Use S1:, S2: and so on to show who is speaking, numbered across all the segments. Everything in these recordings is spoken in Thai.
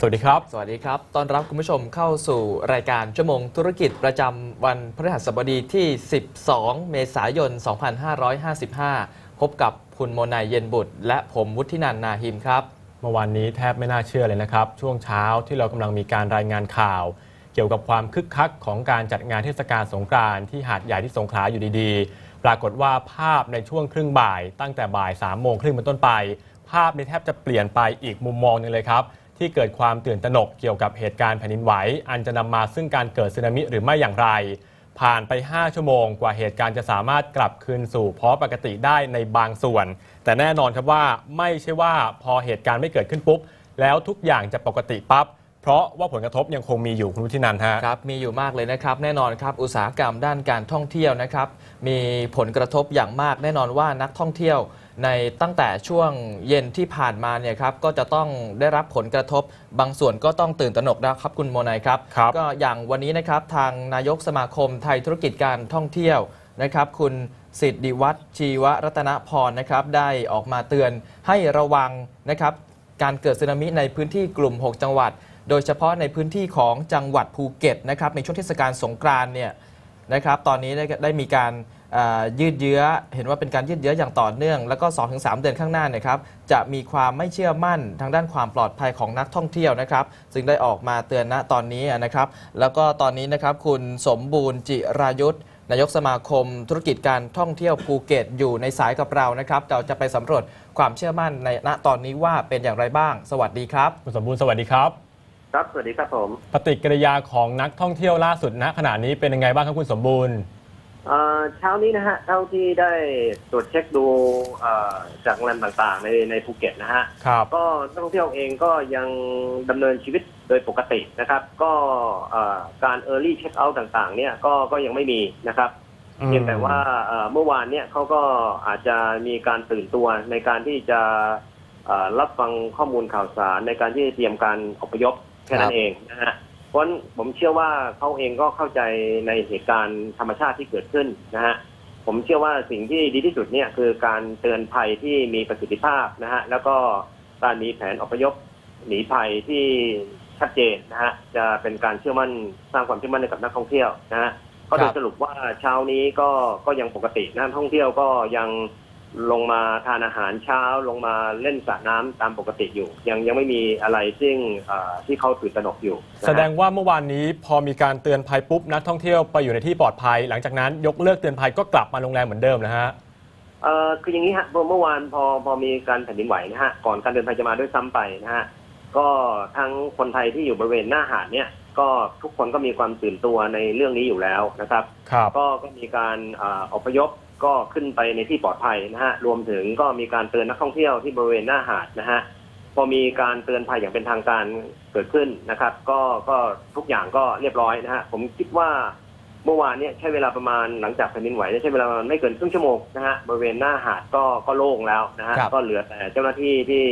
S1: สวัสดีครับ
S2: สวัสดีครับ ต้อนรับคุณผู้ชมเข้าสู่รายการชั่วโมงธุรกิจประจำวันพฤหัสบดีที่ 12 เมษายน 2555 พบกับคุณโมนายเย็นบุตร และผมวุฒินันท์นาหิมครับ
S1: เมื่อวานนี้แทบไม่น่าเชื่อเลยนะครับ ช่วงเช้าที่เรากำลังมีการรายงานข่าว เกี่ยวกับความคึกคักของการจัดงานเทศกาลสงกรานต์ที่หาดใหญ่ที่สงขลาอยู่ดีๆ ปรากฏว่าภาพในช่วงครึ่งบ่าย ตั้งแต่บ่าย3ามโมงครึ่งเป็นต้นไป ภาพในแทบจะเปลี่ยนไปอีกมุมมองหนึงเลยครับ ที่เกิดความตื่นตระหนกเกี่ยวกับเหตุการณ์แผ่นดินไหว อันจะนำมาซึ่งการเกิดสึนามิหรือไม่อย่างไร ผ่านไป 5 ชั่วโมง กว่าเหตุการณ์จะสามารถกลับคืนสู่ภาะปกติได้ในบางส่วน แต่แน่นอนครับว่าไม่ใช่ว่าพอเหตุการณ์ไม่เกิดขึ้นปุ๊บ แล้วทุกอย่างจะปกติปั๊บเพราะว่าผลกระทบยังคงมีอยู่คุณวุฒินันท์ฮะ
S2: ครับมีอยู่มากเลยนะครับ แน่นอนครับ อุตสาหกรรมด้านการท่องเที่ยวนะครับ มีผลกระทบอย่างมากแน่นอนว่านักท่องเที่ยว ในตั้งแต่ช่วงเย็นที่ผ่านมาเนี่ยครับก็จะต้องได้รับผลกระทบบางส่วนก็ต้องตื่นตระหนกนะครับคุณโมนายครับ
S1: ครับ
S2: ก็อย่างวันนี้นะครับทางนายกสมาคมไทยธุรกิจการท่องเที่ยวนะครับ คุณสิทธิวัฒน์ชีวรัตนพรนะครับ ได้ออกมาเตือนให้ระวังนะครับ การเกิดสึนามิในพื้นที่กลุ่ม 6 จังหวัด โดยเฉพาะในพื้นที่ของจังหวัดภูเก็ตนะครับในช่วงเทศกาลสงกรานต์เนี่ยนะครับ ตอนนี้ได้ได้มีการอ่า ยืดเยื้อเห็นว่าเป็นการยืดเยื้ออย่างต่อเนื่อง แล้วก็ 2-3 เดือนข้างหน้าเนยครับจะมีความไม่เชื่อมั่นทางด้านความปลอดภัยของนักท่องเที่ยวนะครับซึ่งได้ออกมาเตือนณตอนนี้นะครับ แล้วก็ตอนนี้นะครับคุณสมบูรณ์จิรายุทธนายกสมาคมธุรกิจการท่องเที่ยวภูเก็ตอยู่ในสายกับเรานะครับ เราจะไปสำรวจความเชื่อมั่นในณตอนนี้ว่าเป็นอย่างไรบ้าง สวัสดีครับ
S1: คุณสมบูรณ์สวัสดีครับ
S3: ครับสวัสดีครับผม
S1: ปฏิกิริยาของนักท่องเที่ยวล่าสุดณขณะนี้เป็นยังไงบ้างครับคุณสมบูรณ์
S3: เอ่อเช้านี้นะฮะเท่าที่ได้ตรวจเช็คดูเอ่อจากโรงแรมต่างๆ ในในภูเก็ตนะฮะ
S1: ครับ
S3: ก็นักท่องเที่ยวเองก็ยังดำเนินชีวิตโดยปกตินะครับ ก็เอ่อการ Early Check Out ต่างๆ เนี่ยก็ก็ยังไม่มีนะครับ
S1: อืม
S3: เพียงแต่ว่าเอ่อเมื่อวานเนี่ยเขาก็อาจจะมีการตื่นตัวในการที่จะเอ่อรับฟังข้อมูลข่าวสารในการที่จะเตรียมการอพยพแค่นั้นเองนะฮะเพ ราะผมเชื่อว่าเขาเองก็เข้าใจในเหตุการณ์ธรรมชาติที่เกิดขึ้นนะฮะผมเชื่อว่าสิ่งที่ดีที่สุดเนี่ยคือการเตือนภัยที่มีประสิทธิภาพนะฮะแล้วก็การมีแผนอพยพหนีภัยที่ชัดเจนนะฮะจะเป็นการเชื่อมั่นสร้างความเชื่อมั่นให้กับนักท่องเที่ยวนะฮะก็โดยสรุปว่าเช้านี้ก็ก็ยังปกตินักท่องเที่ยวก็ยัง ลงมาทานอาหารเช้าลงมาเล่นสระน้ำตามปกติอยู่ ยังยังไม่มีอะไรซึ่งเอ่อที่เขาตื่นตระหนกอยู่นะฮะ
S1: แสดงว่าเมื่อวานนี้พอมีการเตือนภัยปุ๊บนักท่องเที่ยวไปอยู่ในที่ปลอดภัย หลังจากนั้นยกเลิกเตือนภัยก็กลับมาโรงแรมเหมือนเดิมนะฮะ
S3: เอ่อคืออย่างนี้ฮะเมื่อเมื่อวานพอพอมีการแผ่นดินไหวนะฮะก่อนการเดินทางจะมาด้วยซ้ำไปนะฮะก็ทั้งคนไทยที่อยู่บริเวณหน้าหาดเนี่ยก็ทุกคนก็มีความตื่นตัวในเรื่องนี้อยู่แล้วนะครับ
S1: ครับ
S3: ก็ก็มีการอ่าอพยพ ก็ขึ้นไปในที่ปลอดภัยนะฮะ รวมถึงก็มีการเตือนนักท่องเที่ยวที่บริเวณหน้าหาดนะฮะ พอมีการเตือนภัยอย่างเป็นทางการเกิดขึ้นนะครับ ก็ก็ทุกอย่างก็เรียบร้อยนะฮะ ผมคิดว่าเมื่อวานเนี่ยใช้เวลาประมาณหลังจากแผ่นดินไหวเนี่ยใช้เวลาประมาณไม่เกินครึ่งชั่วโมงนะฮะบริเวณหน้าหาดก็ก็โล่งแล้วนะฮะ
S2: ครับ
S3: ก็เหลือแต่เจ้าหน้าที่ที่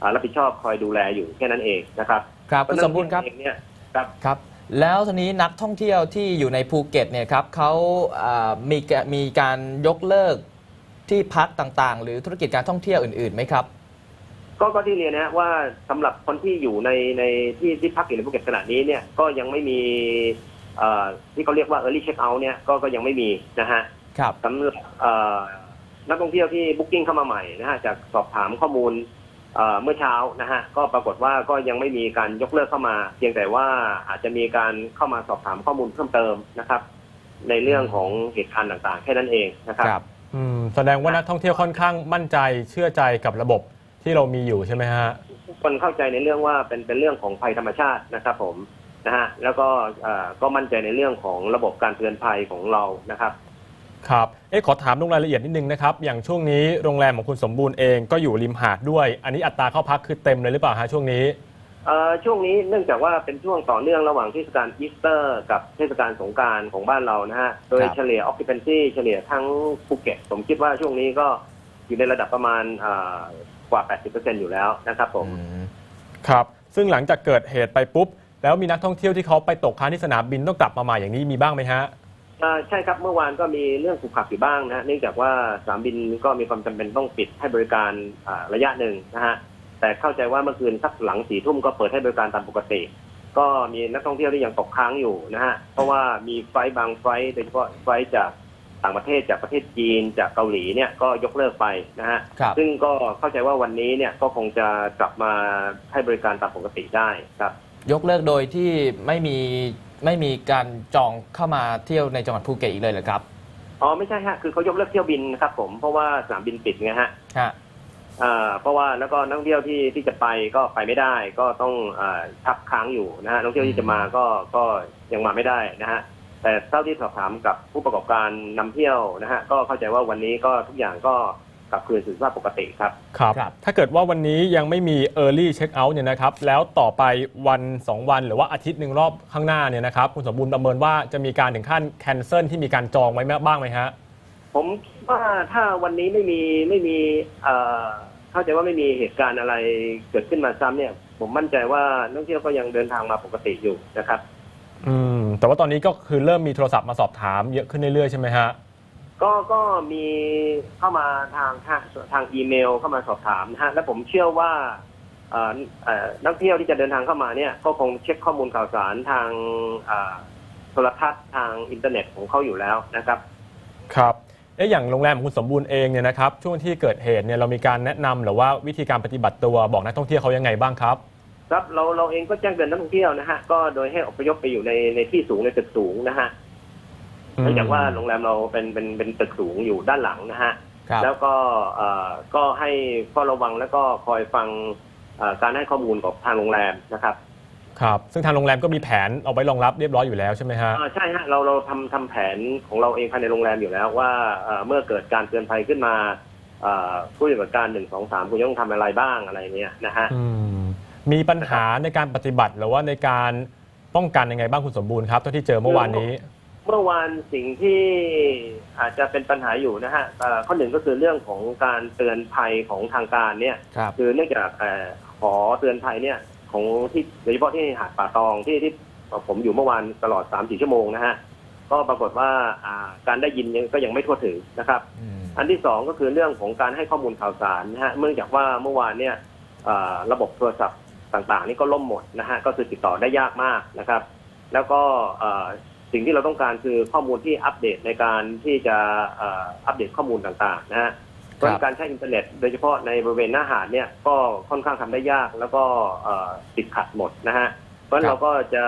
S3: อ่ารับผิดชอบคอยดูแลอยู่แค่นั้นเองนะครับ
S2: ครับคุณสมบูรณ์ครับ
S3: เองเนี่ยครับ
S2: ครับ แล้วทีนี้นักท่องเที่ยวที่อยู่ในภูเก็ตเนี่ยครับเขาอ่ามีกะมีการยกเลิกที่พักต่างๆ หรือธุรกิจการท่องเที่ยวอื่นๆไหมครับ
S3: ก็ก็ที่เรียนนะฮะว่าสำหรับคนที่อยู่ในในที่ที่พักอยู่ในภูเก็ตขณะนี้เนี่ยก็ยังไม่มีเอ่อที่เขาเรียกว่า early check out เนี่ยก็ก็ยังไม่มีนะฮะ
S2: ครับ
S3: สำหรับเอ่อนักท่องเที่ยวที่บุ๊กิ้งเข้ามาใหม่นะฮะจากสอบถามข้อมูล เอ่อเมื่อเช้านะฮะก็ปรากฏว่าก็ยังไม่มีการยกเลิกเข้ามา เพียงแต่ว่าอาจจะมีการเข้ามาสอบถามข้อมูลเพิ่มเติมนะครับ ในเรื่องของเหตุการณ์ต่างๆแค่นั้นเองนะครับ
S2: ครับ
S1: อืมแสดงว่านักท่องเที่ยวค่อนข้างมั่นใจเชื่อใจกับระบบที่เรามีอยู่ใช่ไหมฮะ
S3: ทุกคนเข้าใจในเรื่องว่าเป็นเป็นเรื่องของภัยธรรมชาตินะครับ ผมนะฮะแล้วก็เอ่อก็มั่นใจในเรื่องของระบบการเตือนภัยของเรานะครับ
S1: ครับ เอ๊ะขอถามลงรายละเอียดนิดนึงนะครับ อย่างช่วงนี้โรงแรมของคุณสมบูรณ์เองก็อยู่ริมหาดด้วย อันนี้อัตราเข้าพักคือเต็มเลยหรือเปล่าฮะช่วงนี้
S3: เอ่อช่วงนี้เนื่องจากว่าเป็นช่วงต่อเนื่องระหว่างเทศกาลอีสเตอร์ กับเทศกาลสงกรารของบ้านเรานะฮะ โดย
S2: ครับ
S3: เฉลี่ย occupancy เฉลี่ยทั้งภูเก็ต ผมคิดว่าช่วงนี้ก็อยู่ในระดับประมาณอ่ากว่า 80%อยู่แล้วนะครับผม
S2: อืม
S1: ครับ ซึ่งหลังจากเกิดเหตุไปปุ๊บ แล้วมีนักท่องเที่ยวที่เขาไปตกค้างที่สนามบินต้องกลับมาใหม่อย่างนี้มีบ้างไหมฮะ
S3: อ่าใช่ครับเมื่อวานก็มีเรื่องขุกขับอยู่บ้างนะฮะเนื่องจากว่าสนามบินก็มีความจำเป็นต้องปิดให้บริการอ่าระยะหนึ่งนะฮะแต่เข้าใจว่าเมื่อคืนสักหลังสี่ทุ่มก็เปิดให้บริการตามปกติ ก็มีนักท่องเที่ยวที่ยังตกค้างอยู่นะฮะเพราะว่ามีไฟล์บางไฟล์โดยเฉพาะไฟล์จากต่างประเทศจากประเทศจีนจากเกาหลีเนี่ยก็ยกเลิกไปนะฮะ
S2: ครับ
S3: ซึ่งก็เข้าใจว่าวันนี้เนี่ยก็คงจะกลับมาให้บริการตามปกติได้ครับ
S2: ยกเลิกโดยที่ไม่มีไม่มีการจองเข้ามาเที่ยวในจังหวัดภูเก็ตอีกเลยเหรอครับ
S3: อ๋อไม่ใช่ฮะคือเขายกเลิกเที่ยวบินครับผมเพราะว่าสนามบินปิดไงฮะ
S2: ฮะ
S3: อ่าเพราะว่าแล้วก็นักท่องเที่ยวที่ที่จะไปก็ไปไม่ได้ ก็ต้องอ่าพักค้างอยู่นะฮะนักท่องเที่ยวที่จะมาก็ก็ยังมาไม่ได้นะฮะแต่เท่าที่สอบถามกับผู้ประกอบการนำเที่ยวนะฮะก็เข้าใจว่าวันนี้ก็ทุกอย่างก็ กลับคืนสู่สภาพปกติครับ
S1: ครับ
S2: ครับ
S1: ถ้าเกิดว่าวันนี้ยังไม่มี Early Check Out เนี่ยนะครับ แล้วต่อไปวัน 2 วันหรือว่าอาทิตย์หนึ่งรอบข้างหน้าเนี่ยนะครับ คุณสมบูรณ์ประเมินว่าจะมีการถึงขั้นแคนเซิลที่มีการจองไว้บ้างไหมฮะ
S3: ผมคิดว่าถ้าวันนี้ไม่มีไม่มีเอ่อเข้าใจว่าไม่มีเหตุการณ์อะไรเกิดขึ้นมาซ้ำเนี่ย ผมมั่นใจว่านักท่องเที่ยวก็ยังเดินทางมาปกติอยู่นะครับ
S1: อืม แต่ว่าตอนนี้ก็คือเริ่มมีโทรศัพท์มาสอบถามเยอะขึ้นเรื่อยๆใช่ไหมฮะ
S3: ก็ก็มีเข้ามาทางทางทางอีเมลเข้ามาสอบถามนะฮะและผมเชื่อว่าเอ่อเอ่อนักเที่ยวที่จะเดินทางเข้ามาเนี่ยก็คงเช็คข้อมูลข่าวสารทางเอ่อโทรทัศน์ทางอินเทอร์เน็ตของเขาอยู่แล้วนะครับ
S1: ครับเอ๊ะอย่างโรงแรมของคุณสมบูรณ์เองเนี่ยนะครับช่วงที่เกิดเหตุเนี่ยเรามีการแนะนำหรือว่าวิธีการปฏิบัติตัวบอกนักท่องเที่ยวเขายังไงบ้างครับ
S3: ครับเราเราเองก็แจ้งเตือนนักท่องเที่ยวนะฮะก็โดยให้อพยพไปอยู่ในในที่สูงในตึกสูงนะฮะ เนื่องจากว่าโรงแรมเราเป็นเป็นเป็นตึกสูงอยู่ด้านหลังนะฮะ
S2: ครับ
S3: แล้วก็เอ่อก็ให้เฝ้าระวังแล้วก็คอยฟังเอ่อการให้ข้อมูลของทางโรงแรมนะครับ
S1: ครับ ซึ่งทางโรงแรมก็มีแผนเอาไว้รองรับเรียบร้อยอยู่แล้วใช่ไหมฮะ
S3: อ่าใช่ฮะเราเราทำทำแผนของเราเองภายในโรงแรมอยู่แล้วว่าเอ่อเมื่อเกิดการเตือนภัยขึ้นมาเอ่อผู้ปฏิบัติการหนึ่งสองสามคุณจะต้องทำอะไรบ้างอะไรเงี้ยนะฮะ
S1: อืมมีปัญหาในการปฏิบัติหรือว่าในการป้องกันยังไงบ้างคุณสมบูรณ์ครับเท่าที่เจอเมื่อวานนี้
S3: เมื่อวานสิ่งที่อาจจะเป็นปัญหาอยู่นะฮะเอ่อข้อหนึ่งก็คือเรื่องของการเตือนภัยของทางการเนี่ย
S2: ครับ
S3: คือเนื่องจากเอ่อขอเตือนภัยเนี่ยของที่โดยเฉพาะที่หาดป่าตองที่ที่ผมอยู่เมื่อวานตลอด3าสี่ชั่วโมงนะฮะ ก็ปรากฏว่าอ่าการได้ยินยังก็ยังไม่ทั่วถึงนะครับ
S2: อืม
S3: อันที่สองก็คือเรื่องของการให้ข้อมูลข่าวสารนะฮะเนื่องจากว่าเมื่อวานเนี่ยเอ่อระบบโทรศัพท์ต่างๆ นี่ก็ล่มหมดนะฮะก็คือติดต่อได้ยากมากนะครับ แล้วก็เอ่อ สิ่งที่เราต้องการคือข้อมูลที่อัปเดตในการที่จะเอ่ออัปเดตข้อมูลต่างๆนะฮะเพราะฉะนั้นการใช้อินเทอร์เน็ต โดยเฉพาะในบริเวณหน้าหาดเนี่ยก็ค่อนข้างทำได้ยากแล้วก็เอ่อติดขัดหมดนะฮะเพราะฉะนั้น
S2: ครับ
S3: เราก็จะ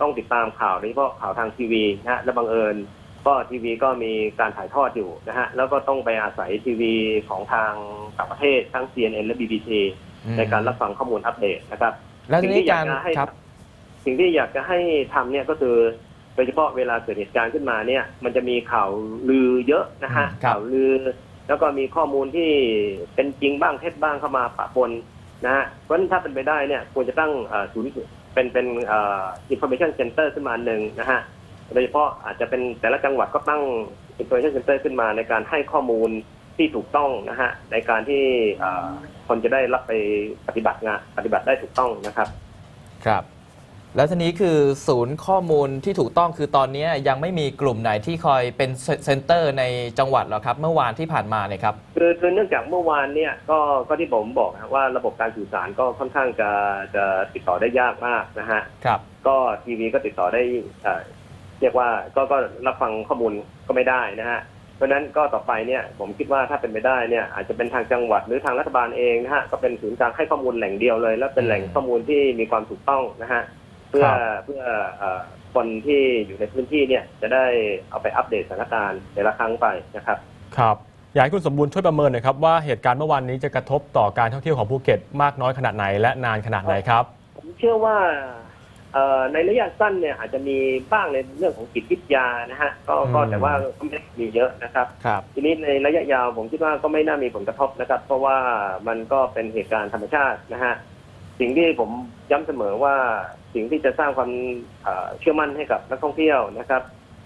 S3: ต้องติดตามข่าวโดยเฉพาะข่าวทางทีวีนะฮะและบังเอิญก็ทีวีก็มีการถ่ายทอดอยู่นะฮะแล้วก็ต้องไปอาศัยทีวีของทางต่างประเทศทั้ง CNN และ BBC
S2: อืม
S3: ในการรับฟังข้อมูลอัปเดตนะครับ
S2: แล้วที
S3: สิ่ง
S2: นี้
S3: ที่อยา
S2: การ
S3: กจะให้
S2: ครับ
S3: สิ่งที่อยากจะให้ทำเนี่ยก็คือโดยเฉพาะเวลาเกิดเหตุการณ์ขึ้นมาเนี่ย มันจะมีข่าวลือเยอะนะฮะ
S2: ครับ
S3: ข่าวลือ แล้วก็มีข้อมูลที่เป็นจริงบ้างเท็จบ้างเข้ามาปะปนนะฮะเพราะฉะนั้นถ้าเป็นไปได้เนี่ยควรจะตั้งเอ่อศูนย์เป็นเป็นเอ่อ information center ขึ้นมาหนึ่งนะฮะโดยเฉพาะอาจจะเป็นแต่ละจังหวัดก็ตั้ง information center ขึ้นมาในการให้ข้อมูลที่ถูกต้องนะฮะในการที่เอ่อคนจะได้รับไปปฏิบัติงานปฏิบัติได้ถูกต้องนะครับ
S2: ครับ แล้วทีนี้คือศูนย์ข้อมูลที่ถูกต้องคือตอนนี้ยังไม่มีกลุ่มไหนที่คอยเป็นเซ็นเตอร์ในจังหวัดหรอครับ เมื่อวานที่ผ่านมาเนี่ยครับ
S3: คือคือเนื่องจากเมื่อวานเนี่ยก็ก็ที่ผมบอกนะว่าระบบการสื่อสารก็ค่อนข้างจะจะติดต่อได้ยากมากนะฮะ
S2: ครับ
S3: ก็ทีวีก็ติดต่อได้เอ่อเรียกว่าก็ก็รับฟังข้อมูลก็ไม่ได้นะฮะเพราะฉะนั้นก็ต่อไปเนี่ยผมคิดว่าถ้าเป็นไปได้เนี่ยอาจจะเป็นทางจังหวัดหรือทางรัฐบาลเองนะฮะก็เป็นศูนย์กลางให้ข้อมูลแหล่งเดียวเลย และเป็นแหล่งข้อมูลที่มีความถูกต้องนะฮะ เพื่อ
S1: ครับ
S3: เพื่อเอ่อคนที่อยู่ในพื้นที่เนี่ยจะได้เอาไปอัปเดตสถานการณ์แต่ละครั้งไปนะครับ
S1: ครับอยากให้คุณสมบูรณ์ช่วยประเมินหน่อยครับว่าเหตุการณ์เมื่อวานนี้จะกระทบต่อการท่องเที่ยวของภูเก็ตมากน้อยขนาดไหนและนานขนาดไหนครับ
S3: ผมเชื่อว่าเอ่อในระยะสั้นเนี่ยอาจจะมีบ้างในเรื่องของจิตวิทยานะฮะก็ก็
S1: อืม
S3: แต่ว่าก็ไม่ได้มีเยอะนะครับ
S2: ครับ
S3: ทีนี้ในระยะยาวผมคิดว่าก็ไม่น่ามีผลกระทบนะครับ เพราะว่ามันก็เป็นเหตุการณ์ธรรมชาตินะฮะ สิ่งที่ผมย้ำเสมอว่าสิ่งที่จะสร้างความเอ่อเชื่อมั่นให้กับนักท่องเที่ยวนะครับ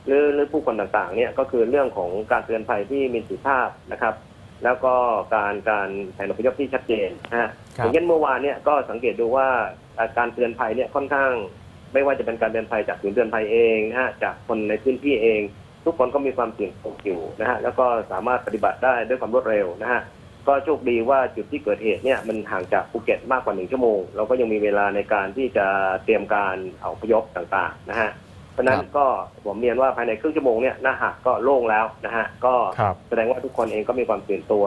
S3: หรือหรือผู้คนต่างๆ เนี่ยก็คือเรื่องของการเตือนภัยที่มีสุภาพนะครับ แล้วก็การการแผนอพยพที่ชัดเจนนะฮะ
S2: ครั
S3: อบย่างเช่นเมื่อวานเนี่ยก็สังเกตดูว่าอ่าการเตือนภัยเนี่ยค่อนข้าง ไม่ว่าจะเป็นการเตือนภัยจากศูนย์เตือนภัยเองนะฮะจากคนในพื้นที่เอง ทุกคนก็มีความตื่นตัวอยู่นะฮะแล้วก็สามารถปฏิบัติได้ด้วยความรวดเร็วนะฮะ ก็โชคดีว่าจุดที่เกิดเหตุเนี่ยมันห่างจากภูเก็ตมากกว่าหนึ่งชั่วโมง เราก็ยังมีเวลาในการที่จะเตรียมการอพยพต่างๆนะฮะเพราะฉะนั้น
S2: ครับ
S3: ก็ผมเรียนว่าภายในครึ่งชั่วโมงเนี่ยหน้าหาดก็โล่งแล้วนะฮะก็
S1: ครับ
S3: แสดงว่าทุกคนเองก็มีความตื่นตัว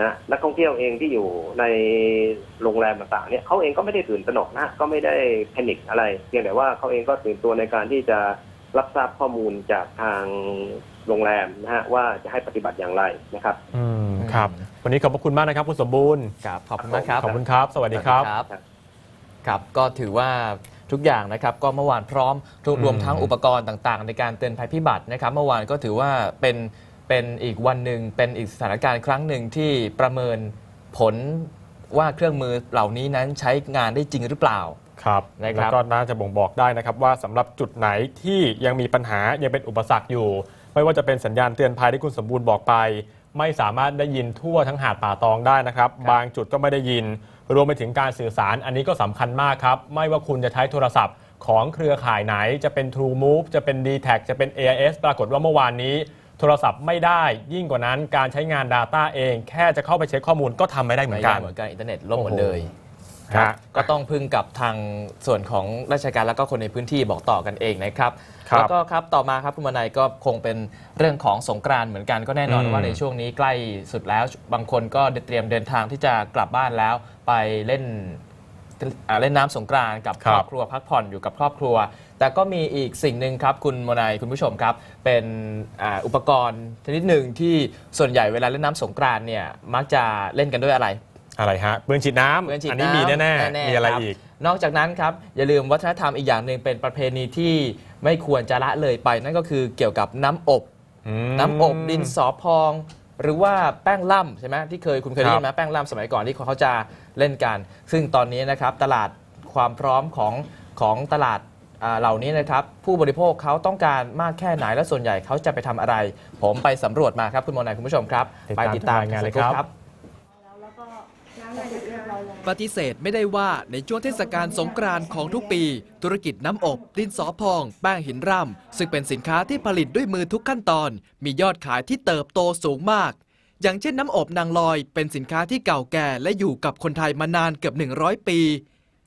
S3: นะนักท่องเที่ยวเองที่อยู่ในโรงแรมต่างๆเนี่ยเขาเองก็ไม่ได้ตื่นตระหนกนะก็ไม่ได้แพนิคอะไรเพียงแต่ว่าเขาเองก็ตื่นตัวในการที่จะรับทราบข้อมูลจากทาง โรงแรมนะฮะว่าจะให้ปฏิบัติอย่างไรนะครับ
S1: อืมครับ วันนี้ขอบพระคุณมากนะครับ คุณสมบูรณ์
S2: ครับขอบคุณมากครับ
S1: ขอบคุณครับ สวัสดีครับ
S2: ครับ ครับ ก็ถือว่าทุกอย่างนะครับก็เมื่อวานพร้อมรวม
S1: อืม
S2: รวมทั้งอุปกรณ์ต่างๆ ในการเตือนภัยพิบัตินะครับ เมื่อวานก็ถือว่าเป็นเป็นอีกวันหนึ่งเป็นอีกสถานการณ์ครั้งหนึ่งที่ประเมินผลว่าเครื่องมือเหล่านี้นั้นใช้งานได้จริงหรือเปล่า
S1: ครับ
S2: นะครับ
S1: แล้วก็น่าจะบ่งบอกได้นะครับว่าสำหรับจุดไหนที่ยังมีปัญหายังเป็นอุปสรรคอยู่ ไม่ว่าจะเป็นสัญญาณเตือนภัยที่คุณสมบูรณ์บอกไป ไม่สามารถได้ยินทั่วทั้งหาดป่าตองได้นะครับ บางจุดก็ไม่ได้ยิน รวมไปถึงการสื่อสารอันนี้ก็สำคัญมากครับ ไม่ว่าคุณจะใช้โทรศัพท์ของเครือข่ายไหนจะเป็น True Move จะเป็น d t แทจะเป็น AIS ปรากฏว่าเมื่อวานนี้ โทรศัพท์ไม่ได้ยิ่งกว่านั้นการใช้งาน Data เอง แค่จะเข้าไปเช็คข้อมูลก็ทำไม่ได้เหมือนกัน
S2: ไได้เหมือนกันอินเทอร์เน็ตล่มหมดเลย
S1: ฮะ
S2: ก็ต้องพึ่งกับทางส่วนของราชการแล้วก็คนในพื้นที่บอกต่อกันเองนะครับ
S1: ครับ
S2: แล้วก็ครับต่อมาครับคุณมนัยก็คงเป็นเรื่องของสงกรานต์เหมือนกันก็แน่นอน
S1: อืม
S2: ว่าในช่วงนี้ใกล้สุดแล้ว บางคนก็เตรียมเดินทางที่จะกลับบ้านแล้ว ไปเล่นอ่าเล่นน้ำสงกรานต์กับครอบครัวพักผ่อนอยู่กับครอบครัว แต่ก็มีอีกสิ่งหนึ่งครับคุณมนัยคุณผู้ชมครับ เป็นอาอุปกรณ์ชนิดหนึ่งที่ส่วนใหญ่เวลาเล่นน้ำสงกรานต์เนี่ยมักจะเล่นกันด้วยอะไร
S1: อะไรฮะปืนฉีดน้ำ
S2: ปืนฉีด
S1: อันนี้
S2: น้ำ
S1: มีแน่
S2: แน่
S1: ๆ
S2: ๆ
S1: มีอะไร
S2: ครับ
S1: อีก
S2: นอกจากนั้นครับ อย่าลืมวัฒนธรรมอีกอย่างหนึ่งเป็นประเพณีที่ไม่ควรจะละเลยไป นั่นก็คือเกี่ยวกับน้ำอบ
S1: อืม
S2: น้ำอบดินสอพอง หรือว่าแป้งล่ำใช่ไหมที่เคยคุณเคยได้ยินไหม
S1: ครับ
S2: แป้งล่ำสมัยก่อนที่เขาจะเล่นกัน ซึ่งตอนนี้นะครับตลาดความพร้อมของของตลาดอ่าเหล่านี้นะครับ ผู้บริโภคเขาต้องการมากแค่ไหนและส่วนใหญ่เขาจะไปทำอะไร ผมไปสำรวจมาครับคุณโมนายคุณผู้ชมครับไปติดตาม
S1: ติดตามรายงานเลย
S2: สัก
S1: ครับ
S2: ครับ
S4: ปฏิเสธไม่ได้ว่าในช่วงเทศกาลสงกรานต์ของทุกปี ธุรกิจน้ำอบดินสอพอง แป้งหินร่ำ ซึ่งเป็นสินค้าที่ผลิตด้วยมือทุกขั้นตอน มียอดขายที่เติบโตสูงมาก อย่างเช่นน้ำอบนางลอย เป็นสินค้าที่เก่าแก่และอยู่กับคนไทยมานานเกือบ 100 ปี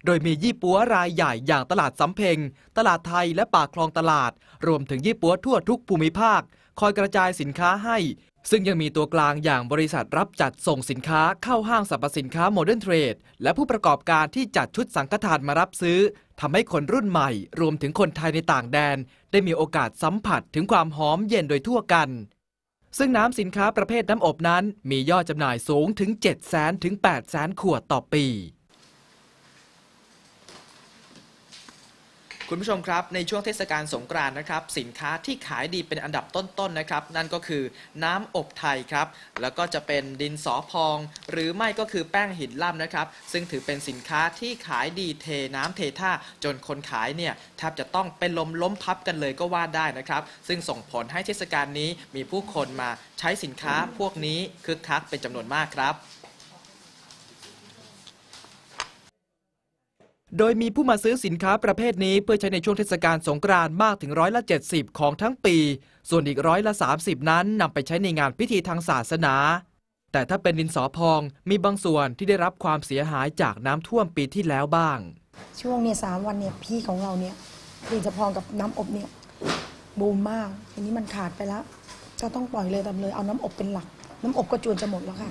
S4: โดยมียี่ปัวรายใหญ่อย่างตลาดสำเพ็ง ตลาดไทยและปากคลองตลาด รวมถึงยี่ปัวทั่วทุกภูมิภาค คอยกระจายสินค้าให้ ซึ่งยังมีตัวกลางอย่างบริษัทรับจัดส่งสินค้าเข้าห้างสรรพสินค้าโมเดิร์นเทรดและผู้ประกอบการที่จัดชุดสังฆทานมารับซื้อทำให้คนรุ่นใหม่ รวมถึงคนไทยในต่างแดน ได้มีโอกาสสัมผัสถึงความหอมเย็นโดยทั่วกัน ซึ่งน้ำสินค้าประเภทน้ำอบนั้น มียอดจำหน่ายสูงถึง 7 0 0 0 0 0ถึง8 0 0 0 0ขวดต่อปี
S2: คุณผู้ชมครับ ในช่วงเทศกาลสงกรานต์นะครับ สินค้าที่ขายดีเป็นอันดับต้นๆนะครับ นั่นก็คือน้ำอบไทยครับ แล้วก็จะเป็นดินสอพอง หรือไม่ก็คือแป้งหินล่ำนะครับ ซึ่งถือเป็นสินค้าที่ขายดีเทน้ำเทท่า จนคนขายเนี่ยแทบจะต้องเป็นลมล้มพับกันเลยก็ว่าได้นะครับ ซึ่งส่งผลให้เทศกาลนี้มีผู้คนมาใช้สินค้าพวกนี้คึกคักเป็นจำนวนมากครับ
S4: โดยมีผู้มาซื้อสินค้าประเภทนี้เพื่อใช้ในช่วงเทศกาลสงกรานต์มากถึงร้อยละ 70 ของทั้งปี ส่วนอีกร้อยละ 30 นั้นนำไปใช้ในงานพิธีทางศาสนา แต่ถ้าเป็นดินสอพองมีบางส่วนที่ได้รับความเสียหายจากน้ำท่วมปีที่แล้วบ้าง
S5: ช่วงเนี่ยสามวันเนี่ยพี่ของเราเนี่ยดินสะพองกับน้ำอบเนี่ยบูมมากทีนี้มันขาดไปแล้วก็ต้องปล่อยเลยตามเลยเอาน้ำอบเป็นหลัก น้ำอบก็จวนจะหมดแล้วค่ะ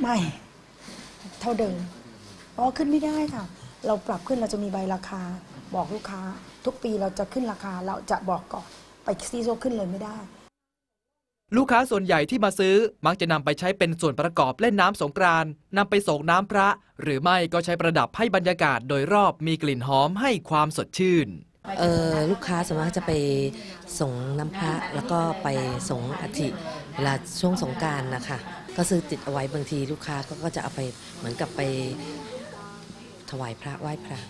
S5: ไม่เท่าเดิม อ๋อขึ้นไม่ได้ค่ะ เราปรับขึ้นเราจะมีใบราคา บอกลูกค้า ทุกปีเราจะขึ้นราคาเราจะบอกก่อนไปซีโซขึ้นเลยไม่ได้
S4: ลูกค้าส่วนใหญ่ที่มาซื้อมักจะนำไปใช้เป็นส่วนประกอบเล่นน้ำสงกรานต์นำไปส่งน้ำพระ หรือไม่ก็ใช้ประดับให้บรรยากาศโดยรอบมีกลิ่นหอมให้ความสดชื่น
S6: เออลูกค้าส่วนมากจะไปส่งน้ำพระแล้วก็ไปส่งอาทิเวลาช่วงสงกรารนะคะ ก็ซื้อติดเอาไว้บางทีลูกค้าก็ก็จะเอาไปเหมือนกับไป ถวายพระไหว้พระ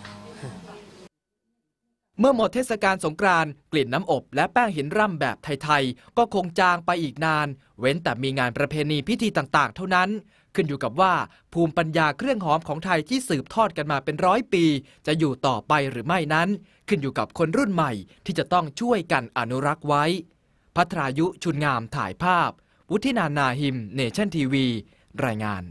S4: เมื่อหมดเทศกาลสงกรานต์กลิ่นน้ำอบและแป้งหินร่ำแบบไทยๆ ก็คงจางไปอีกนาน เว้นแต่มีงานประเพณีพิธีต่างๆ เท่านั้น ขึ้นอยู่กับว่าภูมิปัญญาเครื่องหอมของไทยที่สืบทอดกันมาเป็นร้อยปี จะอยู่ต่อไปหรือไม่นั้น ขึ้นอยู่กับคนรุ่นใหม่ที่จะต้องช่วยกันอนุรักษ์ไว้ พัทรายุชุนงามถ่ายภาพ
S2: วุฒินานาหิม เนชั่นทีวี รายงาน